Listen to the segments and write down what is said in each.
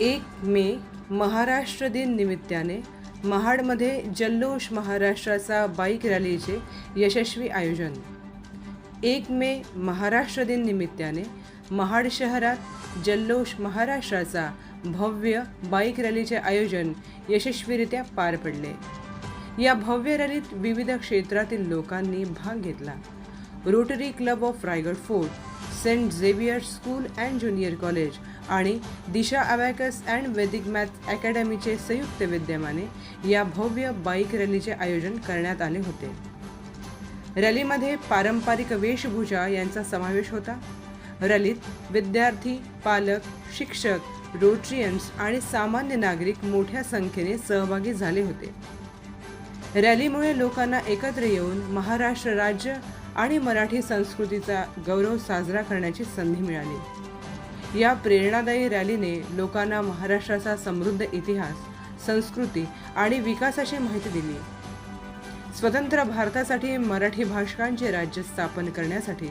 एक मे महाराष्ट्र दिन निमित्ताने महाडमध्ये जल्लोष महाराष्ट्राचा बाईक रॅलीचे यशस्वी आयोजन. एक मे महाराष्ट्र दिन निमित्ताने महाड शहरात जल्लोष महाराष्ट्राचा भव्य बाईक रॅलीचे आयोजन यशस्वीरित्या पार पडले. या भव्य रॅलीत विविध क्षेत्रातील लोकांनी भाग घेतला. Rotary Club of Raigad Fort Saint Xavier school and junior college आणि Disha abacus and Vedic math अकॅडमीचे संयुक्त विद्यमाने या भव्य बाईक रॅलीचे आयोजन करण्यात आले होते. रॅलीमध्ये पारंपरिक वेशभूषा यांचा समावेश होता. रॅलीत विद्यार्थी पालक शिक्षक रोट्रियन्स आणि सामान्य नागरिक मोठ्या संख्येने सहभागी झाले होते. रॅलीमुळे लोकांना एकत्र येऊन महाराष्ट्र राज्य आणि मराठी संस्कृतीचा गौरव साजरा करण्याची संधी मिळाली. या प्रेरणादायी रॅलीने लोकांना महाराष्ट्राचा समृद्ध इतिहास संस्कृती आणि विकासाची माहिती दिली. स्वतंत्र भारतासाठी मराठी भाषकांचे राज्य स्थापन करण्यासाठी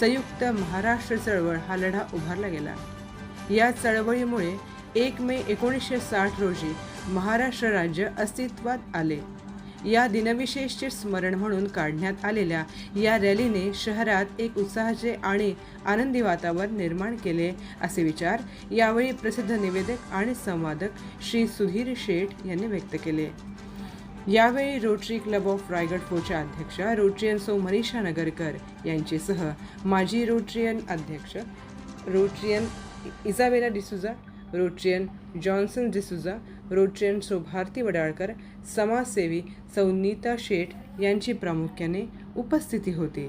संयुक्त महाराष्ट्र चळवळ हा लढा उभारला गेला. या चळवळीमुळे एक मे एकोणीसशे साठ रोजी महाराष्ट्र राज्य अस्तित्वात आले. या दिनविशेषचे स्मरण म्हणून काढण्यात आलेल्या या रॅलीने शहरात एक उत्साहाचे आणि आनंदी वातावरण निर्माण केले असे विचार यावेळी प्रसिद्ध निवेदक आणि संवादक श्री सुधीर शेठ यांनी व्यक्त केले. यावेळी रोटरी क्लब ऑफ रायगड फोच्या अध्यक्षा रोटरियन सो मनीषा नगरकर यांचेसह माजी रोटरियन अध्यक्ष Rotarian Isabella D'Souza Rotarian Johnson D'Souza Rotarian सौ भारती वडाळकर समाजसेवी सौनीता शेठ यांची प्रामुख्याने उपस्थिती होती.